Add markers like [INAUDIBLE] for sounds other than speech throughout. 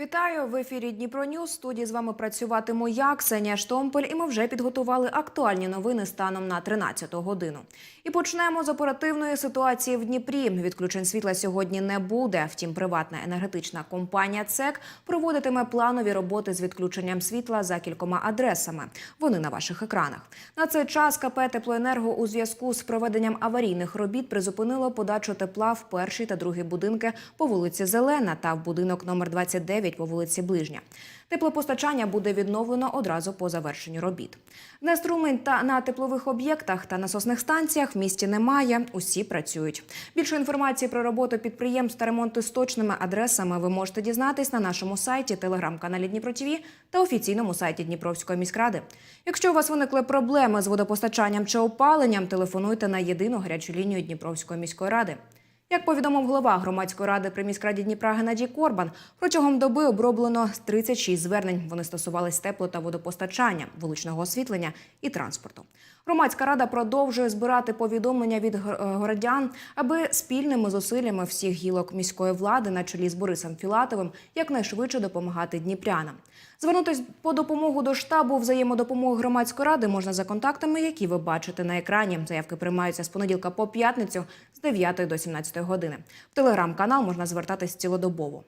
Вітаю в ефірі Дніпро Ньюс. Студії з вами працюватиму я, Ксенія Штомпель, і ми вже підготували актуальні новини станом на 13 годину. І почнемо з оперативної ситуації в Дніпрі. Відключень світла сьогодні не буде. Втім, приватна енергетична компанія ЦЕК проводитиме планові роботи з відключенням світла за кількома адресами. Вони на ваших екранах. На цей час КП Теплоенерго у зв'язку з проведенням аварійних робіт призупинило подачу тепла в перший та другий будинки по вулиці Зелена та в будинок номер 29 по вулиці Ближня. Теплопостачання буде відновлено одразу по завершенню робіт. Неструмень та на теплових об'єктах та насосних станціях в місті немає. Усі працюють. Більше інформації про роботу підприємств та ремонти з точними адресами ви можете дізнатись на нашому сайті, телеграм-каналі Дніпро ТВ та офіційному сайті Дніпровської міськради. Якщо у вас виникли проблеми з водопостачанням чи опаленням, телефонуйте на єдину гарячу лінію Дніпровської міської ради. Як повідомив голова громадської ради при міськраді Дніпра Геннадій Корбан, протягом доби оброблено 36 звернень. Вони стосувались тепло та водопостачання, вуличного освітлення і транспорту. Громадська рада продовжує збирати повідомлення від е, городян, аби спільними зусиллями всіх гілок міської влади на чолі з Борисом Філатовим якнайшвидше допомагати дніпрянам. Звернутись по допомогу до штабу взаємодопомоги громадської ради можна за контактами, які ви бачите на екрані. Заявки приймаються з понеділка по п'ятницю з 9 до 17 години. В телеграм-канал можна звертатись цілодобово.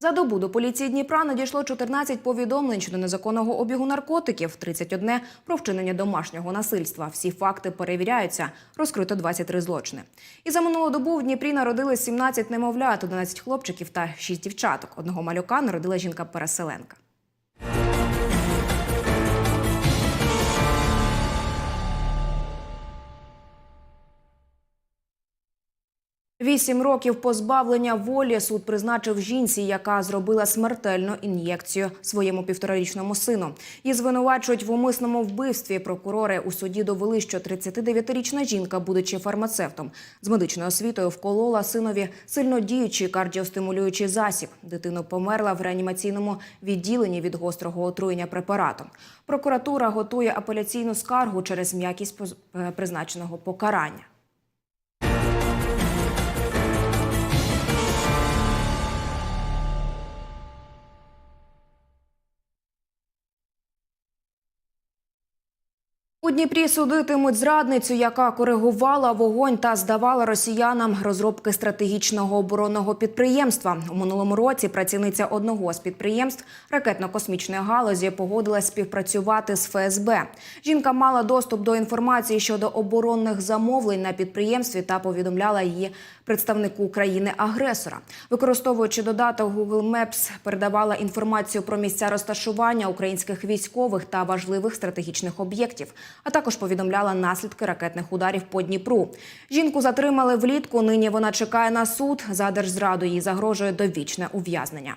За добу до поліції Дніпра надійшло 14 повідомлень щодо незаконного обігу наркотиків, 31 про вчинення домашнього насильства. Всі факти перевіряються. Розкрито 23 злочини. І за минулу добу в Дніпрі народились 17 немовлят, 11 хлопчиків та 6 дівчаток. Одного малюка народила жінка-переселенка. Вісім років позбавлення волі суд призначив жінці, яка зробила смертельну ін'єкцію своєму півторарічному сину. Її звинувачують в умисному вбивстві. Прокурори у суді довели, що 39-річна жінка, будучи фармацевтом з медичною освітою, вколола синові сильнодіючий кардіостимулюючий засіб. Дитина померла в реанімаційному відділенні від гострого отруєння препаратом. Прокуратура готує апеляційну скаргу через м'якість е, призначеного покарання. У Дніпрі судитимуть зрадницю, яка коригувала вогонь та здавала росіянам розробки стратегічного оборонного підприємства. У минулому році працівниця одного з підприємств ракетно-космічної галузі погодилась співпрацювати з ФСБ. Жінка мала доступ до інформації щодо оборонних замовлень на підприємстві та повідомляла її представнику країни-агресора. Використовуючи додаток Google Maps, передавала інформацію про місця розташування українських військових та важливих стратегічних об'єктів, а також повідомляла наслідки ракетних ударів по Дніпру. Жінку затримали влітку. Нині вона чекає на суд. За держзраду їй загрожує довічне ув'язнення.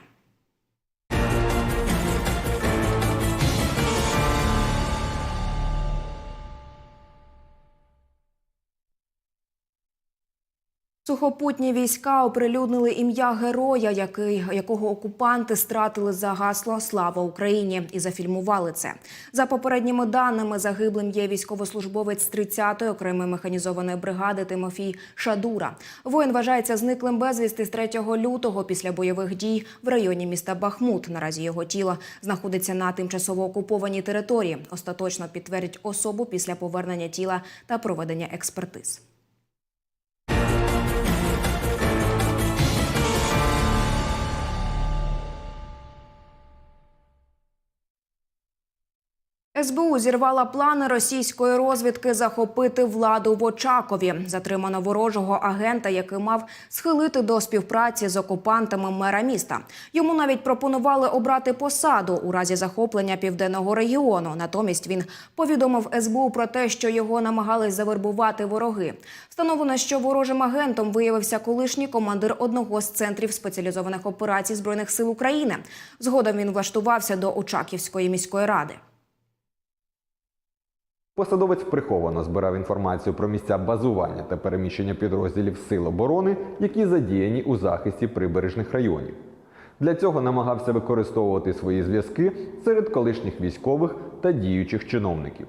Сухопутні війська оприлюднили ім'я героя, який, якого окупанти стратили за гасло Слава Україні і зафільмували це. За попередніми даними, загиблим є військовослужбовець 30-ї окремої механізованої бригади Тимофій Шадура. Воїн вважається зниклим безвісти з 3 лютого після бойових дій в районі міста Бахмут. Наразі його тіло знаходиться на тимчасово окупованій території. Остаточно підтвердять особу після повернення тіла та проведення експертиз. СБУ зірвала плани російської розвідки захопити владу в Очакові. Затримано ворожого агента, який мав схилити до співпраці з окупантами мера міста. Йому навіть пропонували обрати посаду у разі захоплення південного регіону. Натомість він повідомив СБУ про те, що його намагались завербувати вороги. Встановлено, що ворожим агентом виявився колишній командир одного з центрів спеціалізованих операцій збройних сил України. Згодом він влаштувався до Очаківської міської ради. Посадовець приховано збирав інформацію про місця базування та переміщення підрозділів Сил оборони, які задіяні у захисті прибережних районів. Для цього намагався використовувати свої зв'язки серед колишніх військових та діючих чиновників.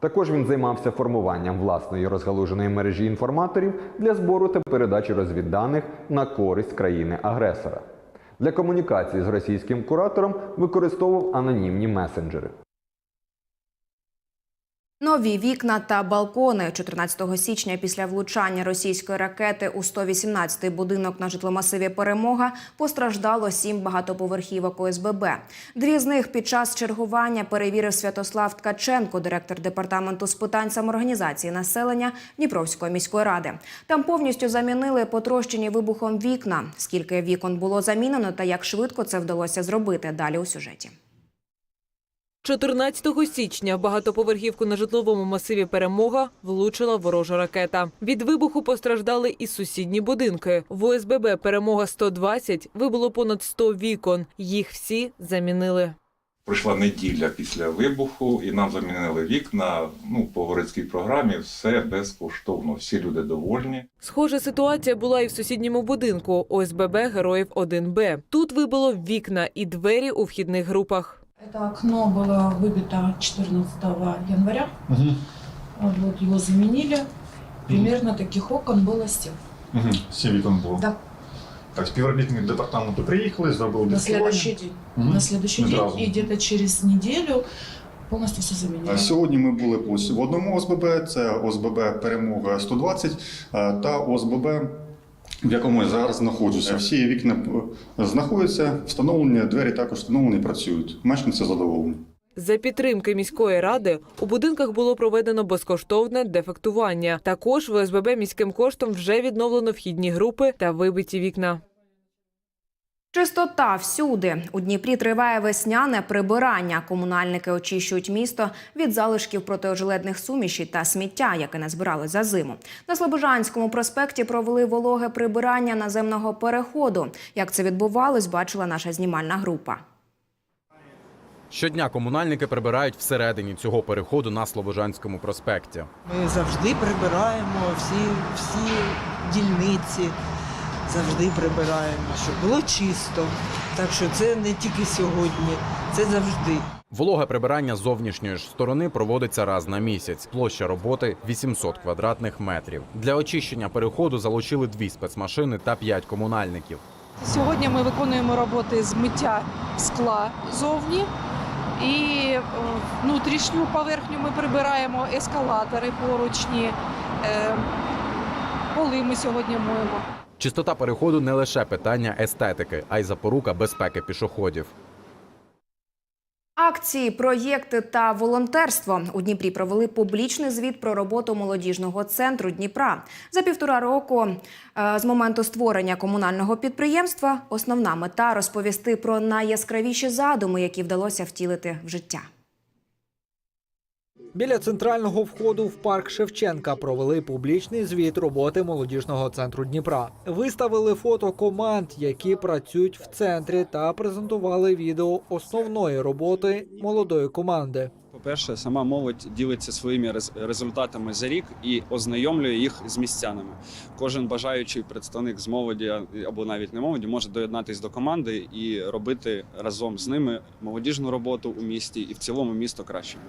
Також він займався формуванням власної розгалуженої мережі інформаторів для збору та передачі розвідданих на користь країни-агресора. Для комунікації з російським куратором використовував анонімні месенджери. Нові вікна та балкони 14 січня після влучання російської ракети у 118-й будинок на житломасиві Перемога постраждало сім багатоповерхівок ОСББ. Дві з них під час чергування перевірив Святослав Ткаченко, директор департаменту з питань самоорганізації населення Дніпровської міської ради. Там повністю замінили потрощені вибухом вікна. Скільки вікон було замінено та як швидко це вдалося зробити далі у сюжеті. 14 січня в багатоповерхівку на житловому масиві Перемога влучила ворожа ракета. Від вибуху постраждали і сусідні будинки. В ОСББ Перемога 120 вибуло понад 100 вікон. Їх всі замінили. Пройшла неділя після вибуху, і нам замінили вікна. Ну, по городській програмі все безкоштовно. Всі люди довольні. Схожа ситуація була і в сусідньому будинку ОСББ Героїв 1Б. Тут вибило вікна і двері у вхідних групах. Это окно было выбито 14 января. А Вот его заменили. Примерно таких окон было 7. Угу. Сім вікон було. Да. Так, співробітники департаменту приїхали, зробили На тестування. следующий день. Мгм. На следующий Одразу. день и где-то через неделю полностью все заменили. А Сьогодні ми були ось в одному ОСББ, це ОСББ Перемога 120 е, та ОСББ, в якому я зараз знаходжуся. Всі вікна е, знаходяться, встановлені, двері також встановлені, працюють. Мешканці задоволені. За підтримки міської ради у будинках було проведено безкоштовне дефектування. Також в ОСББ міським коштом вже відновлено вхідні групи та вибиті вікна. Чистота всюди у Дніпрі триває весняне прибирання. Комунальники очищують місто від залишків протиожеледних сумішей та сміття, яке назбирали за зиму. На Слобожанському проспекті провели вологе прибирання наземного переходу. Як це відбувалось, бачила наша знімальна група. Щодня комунальники прибирають всередині цього переходу на Слобожанському проспекті. Ми завжди прибираємо всі, всі дільниці, завжди прибираємо, щоб було чисто. Так що це не тільки сьогодні, це завжди. Вологе прибирання зовнішньої ж сторони проводиться раз на місяць. Площа роботи 800 квадратних метрів. Для очищення переходу залучили дві спецмашини та п'ять комунальників. Сьогодні ми виконуємо роботи з миття скла зовні. І е, внутрішню поверхню ми прибираємо ескалатори поручні, е, поли ми сьогодні моємо. Чистота переходу не лише питання естетики, а й запорука безпеки пішоходів. Акції, проєкти та волонтерство у Дніпрі провели публічний звіт про роботу молодіжного центру Дніпра за півтора року. е, З моменту створення комунального підприємства основна мета розповісти про найяскравіші задуми, які вдалося втілити в життя. Біля центрального входу в парк Шевченка провели публічний звіт роботи молодіжного центру Дніпра. Виставили фото команд, які працюють в центрі, та презентували відео основної роботи молодої команди. По-перше, сама молодь ділиться своїми результатами за рік і ознайомлює їх з містянами. Кожен бажаючий представник з молоді або навіть не молоді може доєднатись до команди і робити разом з ними молодіжну роботу у місті і в цілому місто кращим.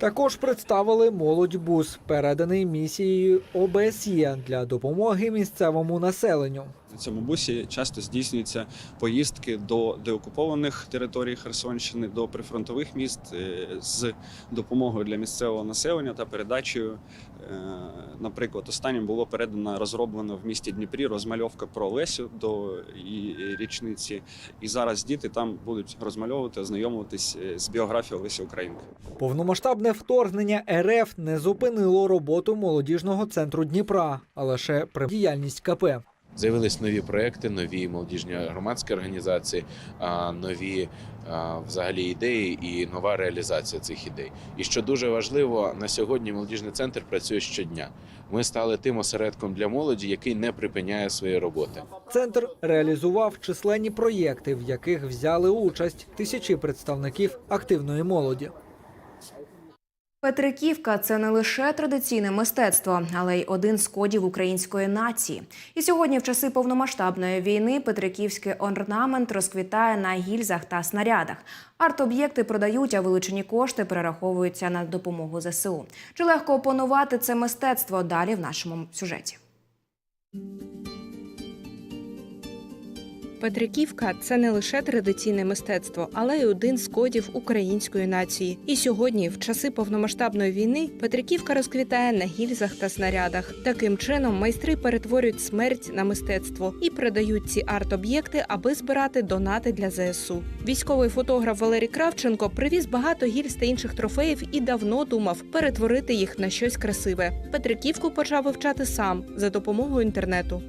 Також представили молодь бус, переданий місією ОБСЄ для допомоги місцевому населенню. На цьому бусі часто здійснюються поїздки до деокупованих територій Херсонщини, до прифронтових міст е, з допомогою для місцевого населення та передачею. Е, Наприклад, останнім було передано розроблено в місті Дніпрі розмальовка про Лесю до її річниці. І зараз діти там будуть розмальовувати, ознайомуватись е, з біографією Лесі Українки. Повномасштабне вторгнення РФ не зупинило роботу молодіжного центру Дніпра, а лише про діяльність КП. З'явились нові проекти, нові молодіжні громадські організації, нові взагалі ідеї і нова реалізація цих ідей. І що дуже важливо, на сьогодні молодіжний центр працює щодня. Ми стали тим осередком для молоді, який не припиняє своєї роботи. Центр реалізував численні проєкти, в яких взяли участь тисячі представників активної молоді. Петриківка це не лише традиційне мистецтво, але й один з кодів української нації. І сьогодні, в часи повномасштабної війни, петриківський орнамент розквітає на гільзах та снарядах. Арт-об'єкти продають, а вилучені кошти перераховуються на допомогу ЗСУ. Чи легко опанувати це мистецтво? Далі в нашому сюжеті. Петриківка це не лише традиційне мистецтво, але й один з кодів української нації. І сьогодні, в часи повномасштабної війни, Петриківка розквітає на гільзах та снарядах. Таким чином майстри перетворюють смерть на мистецтво і передають ці арт-об'єкти, аби збирати донати для ЗСУ. Військовий фотограф Валерій Кравченко привіз багато гільз та інших трофеїв і давно думав перетворити їх на щось красиве. Петриківку почав вивчати сам за допомогою інтернету.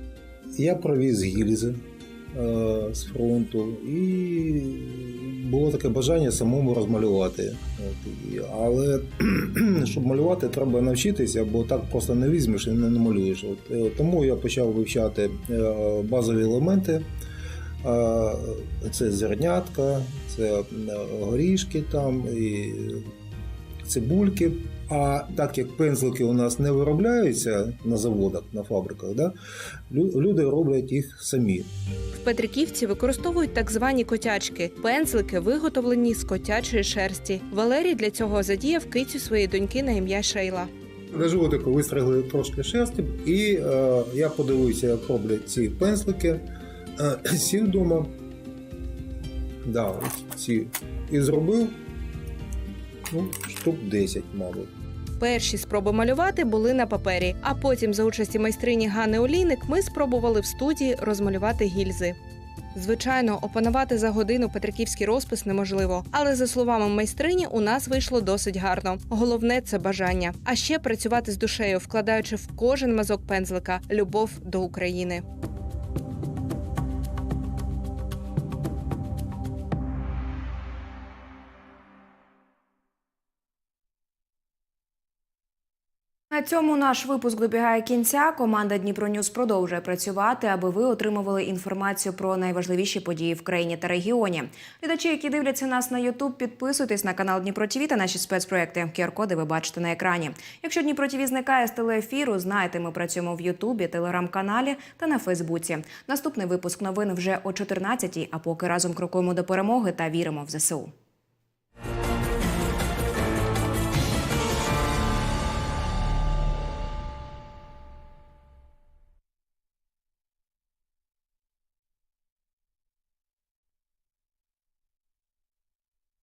Я провіз гільзи з фронту, і було таке бажання самому розмалювати. От, але [CLEARS THROAT] щоб малювати, треба навчитися, бо так просто не візьмеш і не намалюєш. От, е, тому я почав вивчати е, базові елементи. Е, Це зернятка, це е, горішки там і цибульки. А так як пензлики у нас не виробляються на заводах, на фабриках, да, люди роблять їх самі. В Петриківці використовують так звані котячки пензлики, виготовлені з котячої шерсті. Валерій для цього задіяв кицю своєї доньки на ім'я Шейла. На животику вистригли трошки шерсті, і е, я подивився, як роблять ці пензлики. Е, [CLEARS THROAT] сів вдома, да, ці, і зробив ну, штук 10, мабуть. Перші спроби малювати були на папері, а потім, за участі майстрині Гани Олійник, ми спробували в студії розмалювати гільзи. Звичайно, опанувати за годину петриківський розпис неможливо, але за словами майстрині, у нас вийшло досить гарно. Головне це бажання. А ще працювати з душею, вкладаючи в кожен мазок пензлика любов до України. Цьому наш випуск добігає кінця. Команда Дніпро Ньюс продовжує працювати, аби ви отримували інформацію про найважливіші події в країні та регіоні. Глядачі, які дивляться нас на Ютуб, підписуйтесь на канал Дніпро ТВ та наші спецпроекти. QR-коди ви бачите на екрані. Якщо Дніпро ТВ зникає з телеефіру, знайте, ми працюємо в Ютубі, телеграм-каналі та на Фейсбуці. Наступний випуск новин вже о 14-й, А поки разом крокуємо до перемоги та віримо в ЗСУ.